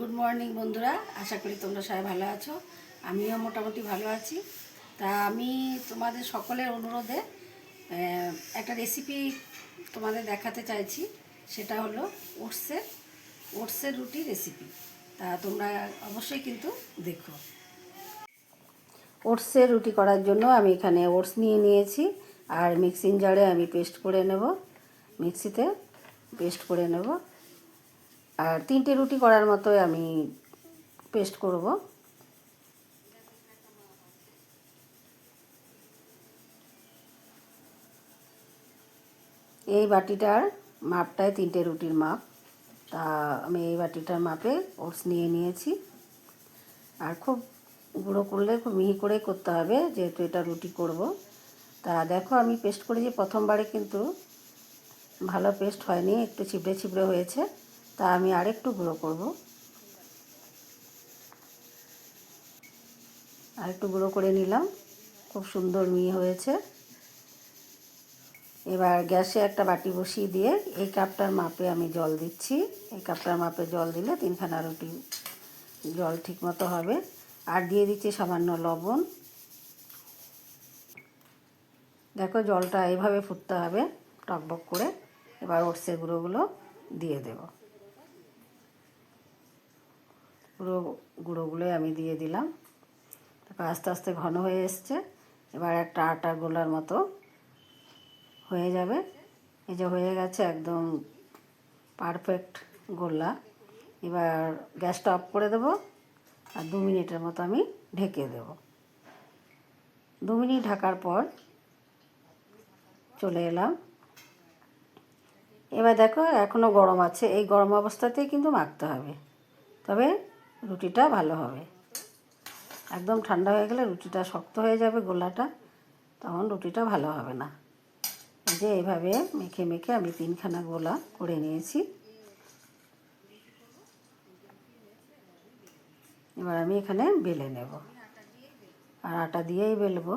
Good morning বন্ধুরা। আশা করি তোমরা সবাই ভালো আছো। আমিও মোটামুটি ভালো আছি। তা আমি তোমাদের সকলের অনুরোধে একটা রেসিপি তোমাদের দেখাতে চাইছি। সেটা হলো ওটসের ওটসের রুটি রেসিপি তা তোমরা অবশ্যই কিন্তু দেখো। ওটসের রুটি করার জন্য আমি এখানে ওটস নিয়ে নিয়েছি। আর মিক্সিং জারে আমি পেস্ট করে নেব। মিক্সিতে পেস্ট করে নেব। আর তিনটে রুটি করার মতোই আমি পেস্ট করব। এই বাটিটার মাপটায় তিনটে রুটির মাপ। তা আমি এই বাটিটার মাপে ওটস নিয়ে নিয়েছি। আর খুব গুঁড়ো করলে খুব মিহি করে করতে হবে, যেহেতু এটা রুটি করব। তা দেখো আমি পেস্ট করেছি প্রথমবারে, কিন্তু ভালো পেস্ট হয়নি, একটু ছিপড়ে ছিপড়ে হয়েছে। তা আমি আরেকটু গুঁড়ো করব। আরেকটু গুঁড়ো করে নিলাম। খুব সুন্দর মিহি হয়েছে। এবার গ্যাসে একটা বাটি বসিয়ে দিয়ে এই কাপটার মাপে আমি জল দিচ্ছি। এই কাপটার মাপে জল দিলে তিনখানা রুটি জল ঠিক মতো হবে। আর দিয়ে দিচ্ছি সামান্য লবণ। দেখো জলটা এইভাবে ফুটতে হবে টকবক করে। এবার ওটসের গুঁড়োগুলো দিয়ে দেব। পুরো গুঁড়োগুলোই আমি দিয়ে দিলাম। তারপর আস্তে আস্তে ঘন হয়ে এসছে। এবার একটা আটা গোলার মতো হয়ে যাবে। এই যে হয়ে গেছে একদম পারফেক্ট গোল্লা এবার গ্যাসটা অফ করে দেব আর দু মিনিটের মতো আমি ঢেকে দেব। দু মিনিট ঢাকার পর চলে এলাম। এবার দেখো এখনও গরম আছে। এই গরম অবস্থাতেই কিন্তু মাখতে হবে। তবে রুটিটা ভালো হবে। একদম ঠান্ডা হয়ে গেলে রুটিটা শক্ত হয়ে যাবে গোলাটা, তখন রুটিটা ভালো হবে না। যে এইভাবে মেখে মেখে আমি তিনখানা গোলা করে নিয়েছি। এবার আমি এখানে বেলে নেব। আর আটা দিয়েই বেলবো।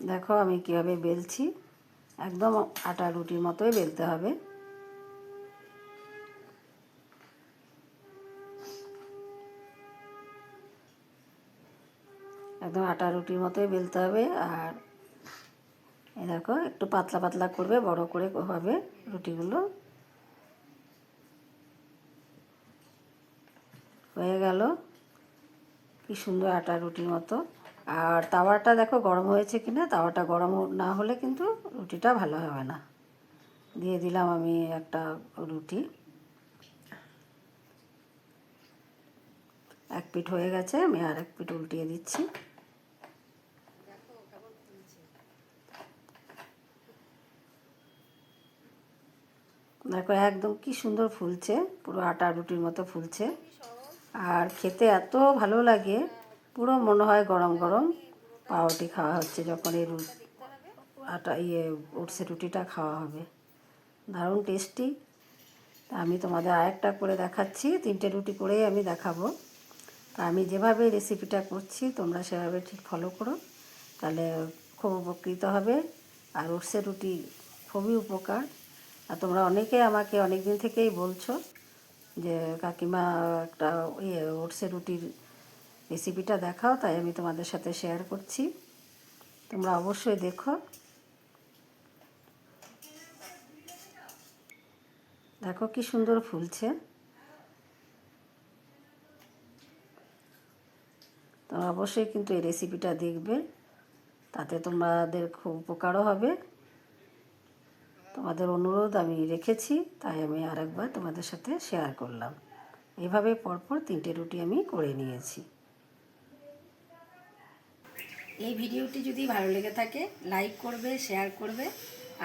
দেখো আমি কীভাবে বেলছি। একদম আটা রুটির মতোই বেলতে হবে। একদম আটা রুটির মতোই বেলতে হবে আর এই দেখো একটু পাতলা পাতলা করবে, বড় করে হবে রুটিগুলো। হয়ে গেল। কি সুন্দর আটা রুটির মতো। আর তাওয়াটা দেখো গরম হয়েছে কিনা, তাওয়াটা গরম না হলে কিন্তু রুটিটা ভালো হবে না। দিয়ে দিলাম আমি একটা রুটি। এক পিঠ হয়ে গেছে, আমি আর এক পিঠ উল্টিয়ে দিচ্ছি। দেখো একদম কি সুন্দর ফুলছে, পুরো আটা রুটির মতো ফুলছে। আর খেতে এত ভালো লাগে। পুরো মনে হয় গরম গরম পাউরুটি খাওয়া হচ্ছে যখন এই আটা ইয়ে উঠছে রুটিটা খাওয়া হবে। দারুণ টেস্টি। আমি তোমাদের আরেকটা করে দেখাচ্ছি, তিনটে রুটি করেই আমি দেখাবো। তা আমি যেভাবে রেসিপিটা করছি, তোমরা সেভাবে ঠিক ফলো করো। তাহলে খুব উপকৃত হবে। আর উটসের রুটি খুবই উপকার। আর তোমরা অনেকে আমাকে অনেক দিন থেকেই বলছো যে কাকিমা একটা ইয়ে ওটসের রুটির রেসিপিটা দেখাও, তাই আমি তোমাদের সাথে শেয়ার করছি। তোমরা অবশ্যই দেখো। দেখো কি সুন্দর ফুলছে। তোমরা অবশ্যই কিন্তু এই রেসিপিটা দেখবে। তাতে তোমাদের খুব উপকারও হবে। তোমাদের অনুরোধ আমি রেখেছি, তাই আমি আরেকবার তোমাদের সাথে শেয়ার করলাম। এইভাবে পরপর তিনটে রুটি আমি করে নিয়েছি। এই ভিডিওটি যদি ভালো লেগে থাকে লাইক করবে শেয়ার করবে,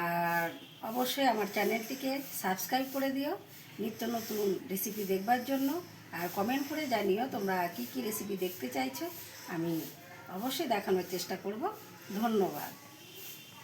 আর অবশ্যই আমার চ্যানেলটিকে সাবস্ক্রাইব করে দিও নিত্য নতুন রেসিপি দেখবার জন্য। আর কমেন্ট করে জানিও তোমরা কি কি রেসিপি দেখতে চাইছো। আমি অবশ্যই দেখানোর চেষ্টা করব। ধন্যবাদ।